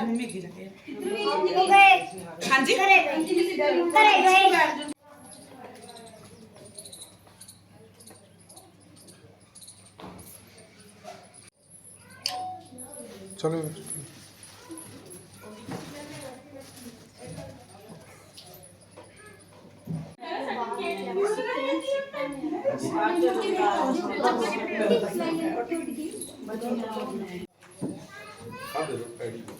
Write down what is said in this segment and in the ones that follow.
ਤਾਂ ਮੰਮੀ ਅੱਗੇ ਜਾ ਕੇ ਉਹ ਗਏ ਹਾਂਜੀ ਘਰੇ ਗਏ ਘਰੇ ਗਏ ਚਲੋ Thank you.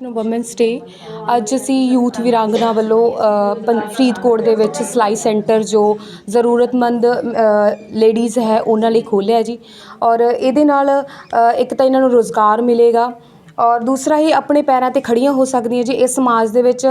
National women's day ਅੱਜ ਅਸੀਂ ਯੂਥ ਵੀਰਾਂਗਨਾ ਵੱਲੋਂ ਪੰ- ਫਰੀਦਕੋਟ ਦੇ ਵਿੱਚ ਸਿਲਾਈ ਸੈਂਟਰ ਜੋ ਜ਼ਰੂਰਤਮੰਦ ਲੇਡੀਜ਼ ਹੈ, ਉਹਨਾਂ ਲਈ ਖੋਲ੍ਹਿਆ ਜੀ। ਔਰ ਇਹਦੇ ਨਾਲ ਇੱਕ ਤਾਂ ਇਹਨਾਂ ਨੂੰ ਰੋਜ਼ਗਾਰ ਮਿਲੇਗਾ ਔਰ ਦੂਸਰਾ ਹੀ ਆਪਣੇ ਪੈਰਾਂ ਤੇ ਖੜੀਆਂ ਹੋ ਸਕਦੀਆਂ ਜੀ ਇਸ ਸਮਾਜ ਦੇ ਵਿੱਚ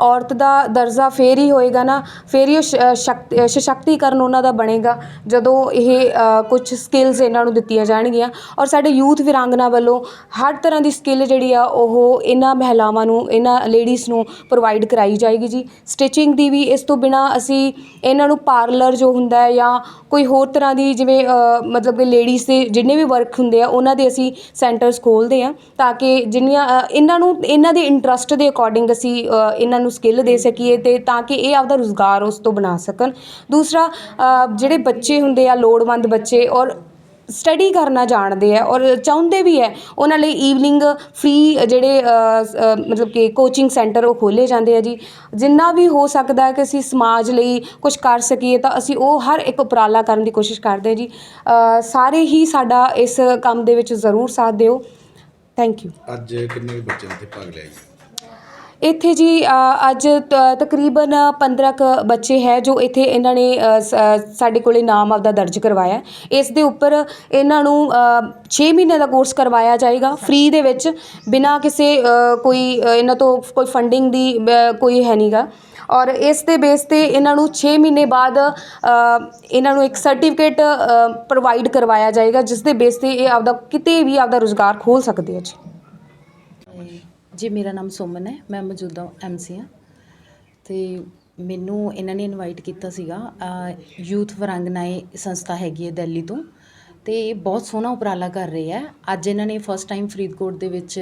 ਔਰਤ ਦਾ ਦਰਜਾ ਫਿਰ ਹੀ ਹੋਏਗਾ ਨਾ, ਫਿਰ ਹੀ ਉਹ ਸ਼- ਸ਼ਕਤ- ਸਸ਼ਕਤੀਕਰਨ ਉਹਨਾਂ ਦਾ ਬਣੇਗਾ, ਜਦੋਂ ਇਹ ਕੁਝ ਸਕਿੱਲਸ ਇਹਨਾਂ ਨੂੰ ਦਿੱਤੀਆਂ ਜਾਣਗੀਆਂ। ਔਰ ਸਾਡੇ ਯੂਥ ਵੀਰਾਂਗਨਾ ਵੱਲੋਂ ਹਰ ਤਰ੍ਹਾਂ ਦੀ ਸਕਿੱਲ ਜਿਹੜੀ ਆ, ਉਹ ਇਹਨਾਂ ਮਹਿਲਾਵਾਂ ਨੂੰ, ਇਹਨਾਂ ਲੇਡੀਜ਼ ਨੂੰ ਪ੍ਰੋਵਾਈਡ ਕਰਾਈ ਜਾਏਗੀ ਜੀ। ਸਟਿਚਿੰਗ ਦੀ ਵੀ ਇਸ ਤੋਂ ਬਿਨਾ ਅਸੀਂ ਇਹਨਾਂ ਨੂੰ ਪਾਰਲਰ ਜੋ ਹੁੰਦਾ ਹੈ ਜਾਂ ਕੋਈ ਹੋਰ ਤਰ੍ਹਾਂ ਦੀ ਜਿਵੇਂ ਮਤਲਬ ਕਿ ਲੇਡੀਜ਼ ਦੇ ਜਿੰਨੇ ਵੀ ਵਰਕ ਹੁੰਦੇ ਆ, ਉਹਨਾਂ ਦੇ ਅਸੀਂ ਸੈਂਟਰਸ ਖੋਲ੍ਹਦੇ ਆ ਤਾਂ ਕਿ ਜਿੰਨੀਆਂ ਇਹਨਾਂ ਨੂੰ, ਇਹਨਾਂ ਦੇ ਇੰਟਰਸਟ ਦੇ ਅਕੋਰਡਿੰਗ ਅਸੀਂ ਇਹਨਾਂ ਨੂੰ ਸਕਿੱਲ ਦੇ ਸਕੀਏ ਤੇ ਤਾਂ ਕਿ ਇਹ ਆਪਦਾ ਰੁਜ਼ਗਾਰ ਉਸ ਤੋਂ ਬਣਾ ਸਕਣ। ਦੂਸਰਾ ਜਿਹੜੇ ਬੱਚੇ ਹੁੰਦੇ ਆ, ਲੋੜਵੰਦ ਬੱਚੇ ਔਰ ਸਟੱਡੀ ਕਰਨਾ ਜਾਣਦੇ ਆ ਔਰ ਚਾਹੁੰਦੇ ਵੀ ਹੈ ਉਹਨਾਂ ਲਈ ਈਵਨਿੰਗ ਫ੍ਰੀ ਜਿਹੜੇ ਮਤਲਬ ਕਿ ਕੋਚਿੰਗ ਸੈਂਟਰ ਉਹ ਖੋਲੇ ਜਾਂਦੇ ਆ ਜੀ। ਜਿੰਨਾ ਵੀ ਹੋ ਸਕਦਾ ਹੈ ਕਿ ਅਸੀਂ ਸਮਾਜ ਲਈ ਕੁਝ ਕਰ ਸਕੀਏ ਤਾਂ ਅਸੀਂ ਉਹ ਹਰ ਇੱਕ ਉਪਰਾਲਾ ਕਰਨ ਦੀ ਕੋਸ਼ਿਸ਼ ਕਰਦੇ ਹਾਂ ਜੀ। ਸਾਰੇ ਹੀ ਸਾਡਾ ਇਸ ਕੰਮ ਦੇ ਵਿੱਚ ਜ਼ਰੂਰ ਸਾਥ ਦਿਓ। ਥੈਂਕ ਯੂ ਅੱਜ ਕਿੰਨੇ ਕੁ ਬੱਚਿਆਂ ਨੇ ਭਾਗ ਲਿਆ ਜੀ? ਇੱਥੇ ਜੀ ਅੱਜ ਤ- ਤਕਰੀਬਨ ਪੰਦਰਾਂ ਕੁ ਬੱਚੇ ਹੈ ਜੋ ਇੱਥੇ ਇਹਨਾਂ ਨੇ ਸ- ਸਾਡੇ ਕੋਲ ਨਾਮ ਆਪਦਾ ਦਰਜ ਕਰਵਾਇਆ ਇਸ ਦੇ ਉੱਪਰ ਇਹਨਾਂ ਨੂੰ ਛੇ ਮਹੀਨੇ ਦਾ ਕੋਰਸ ਕਰਵਾਇਆ ਜਾਏਗਾ। ਫਰੀ ਦੇ ਵਿੱਚ ਬਿਨਾਂ ਕਿਸੇ ਕੋਈ ਇਹਨਾਂ ਤੋਂ ਕੋਈ ਫੰਡਿੰਗ ਦੀ ਕੋਈ ਹੈ ਨਹੀਂ ਗਾ ਔਰ ਇਸ ਦੇ ਬੇਸ ਤੇ ਇਹਨਾਂ ਨੂੰ 6 ਮਹੀਨੇ ਬਾਅਦ ਇਹਨਾਂ ਨੂੰ ਇੱਕ ਸਰਟੀਫਿਕੇਟ ਪ੍ਰੋਵਾਈਡ ਕਰਵਾਇਆ ਜਾਏਗਾ, ਜਿਸ ਦੇ ਬੇਸ ਤੇ ਇਹ ਆਪਦਾ ਕਿਤੇ ਵੀ ਆਪਦਾ ਰੁਜ਼ਗਾਰ ਖੋਲ ਸਕਦੇ ਆ ਜੀ। ਜੀ, ਮੇਰਾ ਨਾਮ ਸੁਮਨ ਹੈ, ਮੈਂ ਮੌਜੂਦਾ ਐਮਸੀ ਹਾਂ। ਤੇ ਮੈਨੂੰ ਇਹਨਾਂ ਨੇ ਇਨਵਾਈਟ ਕੀਤਾ ਸੀਗਾ ਯੂਥ ਵਰਾਂਗਨਾਏ ਸੰਸਥਾ ਹੈਗੀ ਹੈ ਦਿੱਲੀ ਤੋਂ। ਤੇ ਇਹ ਬਹੁਤ ਸੋਹਣਾ ਉਪਰਾਲਾ ਕਰ ਰਹੇ ਹੈ। ਅੱਜ ਇਹਨਾਂ ਨੇ ਫਸਟ ਟਾਈਮ ਫਰੀਦਕੋਟ ਦੇ ਵਿੱਚ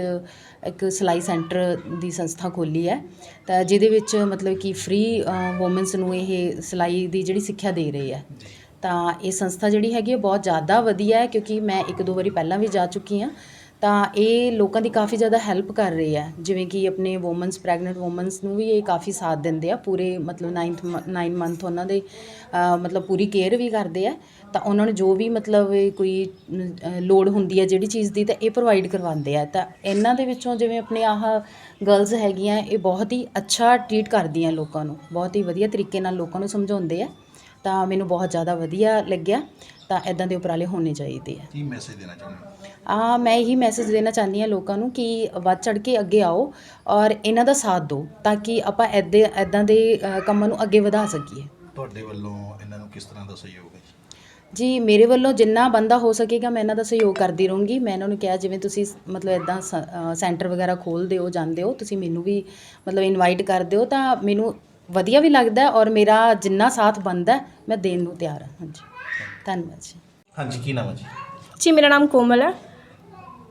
ਇੱਕ ਸਿਲਾਈ ਸੈਂਟਰ ਦੀ ਸੰਸਥਾ ਖੋਲੀ ਹੈ। ਤਾਂ ਜਿਹਦੇ ਵਿੱਚ ਮਤਲਬ ਕਿ ਫ੍ਰੀ ਔਮਨਸ ਨੂੰ ਇਹ ਸਿਲਾਈ ਦੀ ਜਿਹੜੀ ਸਿੱਖਿਆ ਦੇ ਰਹੀ ਹੈ। ਤਾਂ ਇਹ ਸੰਸਥਾ ਜਿਹੜੀ ਹੈਗੀ ਹੈ, ਬਹੁਤ ਜ਼ਿਆਦਾ ਵਧੀਆ ਹੈ, ਕਿਉਂਕਿ ਮੈਂ ਇੱਕ ਦੋ ਵਾਰੀ ਪਹਿਲਾਂ ਵੀ ਜਾ ਚੁੱਕੀ ਹਾਂ। ਤਾਂ ਇਹ ਲੋਕਾਂ ਦੀ ਕਾਫੀ ਜ਼ਿਆਦਾ ਹੈਲਪ ਕਰ ਰਹੀ ਹੈ। ਜਿਵੇਂ ਕਿ ਆਪਣੇ ਔਮਨਸ ਪ੍ਰੈਗਨੈਂਟ ਔਮਨਸ ਨੂੰ ਵੀ ਇਹ ਕਾਫੀ ਸਾਥ ਦਿੰਦੇ ਆ। ਪੂਰੇ ਮਤਲਬ 9th 9 ਮੰਥ ਉਹਨਾਂ ਦੇ ਮਤਲਬ ਪੂਰੀ ਕੇਅਰ ਵੀ ਕਰਦੇ ਆ। ਤਾਂ ਉਹਨਾਂ ਨੂੰ ਜੋ ਵੀ ਮਤਲਬ ਇਹ ਕੋਈ ਲੋੜ ਹੁੰਦੀ ਹੈ ਜਿਹੜੀ ਚੀਜ਼ ਦੀ ਤਾਂ ਇਹ ਪ੍ਰੋਵਾਈਡ ਕਰਵਾਉਂਦੇ ਆ। ਤਾਂ ਇਹਨਾਂ ਦੇ ਵਿੱਚੋਂ ਜਿਵੇਂ ਆਪਣੇ ਆਹ ਗਰਲਸ ਹੈਗੀਆਂ, ਇਹ ਬਹੁਤ ਹੀ ਅੱਛਾ ਟਰੀਟ ਕਰਦੀਆਂ ਲੋਕਾਂ ਨੂੰ। ਬਹੁਤ ਹੀ ਵਧੀਆ ਤਰੀਕੇ ਨਾਲ ਲੋਕਾਂ ਨੂੰ ਸਮਝਾਉਂਦੇ ਆ। ਤਾਂ ਮੈਨੂੰ ਬਹੁਤ ਜ਼ਿਆਦਾ ਵਧੀਆ ਲੱਗਿਆ। ਤਾਂ ਇਦਾਂ ਦੇ ਉਪਰਾਲੇ ਹੋਣੇ ਚਾਹੀਦੇ ਆ। ਕੀ ਮੈਸੇਜ ਦੇਣਾ ਚਾਹੁੰਦੇ ਹੋ? ਆ ਮੈਂ ਇਹੀ ਮੈਸੇਜ ਦੇਣਾ ਚਾਹੁੰਦੀ ਹਾਂ ਲੋਕਾਂ ਨੂੰ ਕਿ ਵੱਧ ਚੜ ਕੇ ਅੱਗੇ ਆਓ ਔਰ ਇਹਨਾਂ ਦਾ ਸਾਥ ਦਿਓ ਤਾਂ ਕਿ ਆਪਾਂ ਐਦੇ ਐਦਾਂ ਦੇ ਅ, ਕੰਮਾਂ ਨੂੰ ਅੱਗੇ ਵਧਾ ਸਕੀਏ। ਤੁਹਾਡੇ ਵੱਲੋਂ ਇਹਨਾਂ ਨੂੰ ਕਿਸ ਤਰ੍ਹਾਂ ਦਾ ਸਹਿਯੋਗ ਹੈ? ਜੀ ਮੇਰੇ ਵੱਲੋਂ ਜਿੰਨਾ ਬੰਦਾ ਹੋ ਸਕੇਗਾ ਮੈਂ ਇਹਨਾਂ ਦਾ ਸਹਿਯੋਗ ਕਰਦੀ ਰਹੂੰਗੀ। ਮੈਂ ਇਹਨਾਂ ਨੂੰ ਕਿਹਾ ਜਿਵੇਂ ਤੁਸੀਂ ਸ- ਮਤਲਬ ਇਦਾਂ ਸੈਂਟਰ ਵਗੈਰਾ ਖੋਲ੍ਹਦੇ ਹੋ ਜਾਂਦੇ ਹੋ ਤੁਸੀਂ ਮੈਨੂੰ ਵੀ ਮਤਲਬ ਇਨਵਾਈਟ ਕਰਦੇ ਹੋ ਤਾਂ ਮੈਨੂੰ ਵਧੀਆ ਵੀ ਲੱਗਦਾ ਹੈ ਔਰ ਮੇਰਾ ਜਿੰਨਾ ਸਾਥ ਬਣਦਾ ਹੈ, ਮੈਂ ਦੇਣ ਨੂੰ ਤਿਆਰ ਹਾਂ। ਹਾਂਜੀ। ਧੰਨਵਾਦ ਜੀ। ਹਾਂਜੀ ਕੀ ਨਾਮ ਹੈ ਜੀ? ਜੀ ਮੇਰਾ ਨਾਮ ਕੋਮਲ ਹੈ।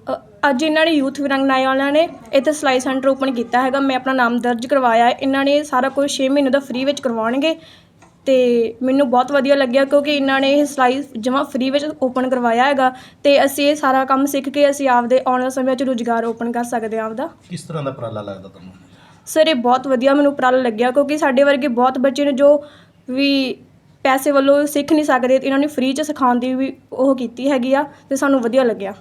ਅ, ਅੱਜ ਇਹਨਾਂ ਨੇ ਯੂਥ ਵਿਰੰਗਨਾਏ ਵਾਲਿਆਂ ਨੇ ਇੱਥੇ ਸਿਲਾਈ ਸੈਂਟਰ ਓਪਨ ਕੀਤਾ ਹੈਗਾ। ਮੈਂ ਆਪਣਾ ਨਾਮ ਦਰਜ ਕਰਵਾਇਆ ਹੈ। ਇਹਨਾਂ ਨੇ ਸਾਰਾ ਕੁਝ 6 ਮਹੀਨੇ ਦਾ ਫ੍ਰੀ ਵਿੱਚ ਕਰਵਾਉਣਗੇ। ਤੇ ਮੈਨੂੰ ਬਹੁਤ ਵਧੀਆ ਲੱਗਿਆ ਕਿਉਂਕਿ ਇਹਨਾਂ ਨੇ ਇਹ ਸਿਲਾਈ ਜਮਾ ਫ੍ਰੀ ਵਿੱਚ ਓਪਨ ਕਰਵਾਇਆ ਹੈਗਾ। ਤੇ ਅਸੀਂ ਇਹ ਸਾਰਾ ਕੰਮ ਸਿੱਖ ਕੇ ਅਸੀਂ ਆਪਦੇ ਆਉਣ ਵਾਲੇ ਸਮੇਂ ਵਿੱਚ ਰੁਜ਼ਗਾਰ ਓਪਨ ਕਰ ਸਕਦੇ ਹਾਂ ਆਪਦਾ। ਕਿਸ ਤਰ੍ਹਾਂ ਦਾ ਉਪਰਾਲਾ ਲੱਗਦਾ ਤੁਹਾਨੂੰ? ਸਰ ਇਹ ਬਹੁਤ ਵਧੀਆ ਮੈਨੂੰ ਉਪਰਾਲਾ ਲੱਗਿਆ ਕਿਉਂਕਿ ਸਾਡੇ ਵਰਗੇ ਬਹੁਤ ਬੱਚੇ ਨੇ ਜੋ ਵੀ ਪੈਸੇ ਵੱਲੋਂ ਸਿੱਖ ਨਹੀਂ ਸਕਦੇ, ਤੇ ਇਹਨਾਂ ਨੇ ਫ੍ਰੀ ਚ ਸਿਖਾਉਣ ਦੀ ਵੀ ਉਹ ਕੀਤੀ ਹੈਗੀ ਆ ਅਤੇ ਸਾਨੂੰ ਵਧੀਆ ਲੱਗਿਆ।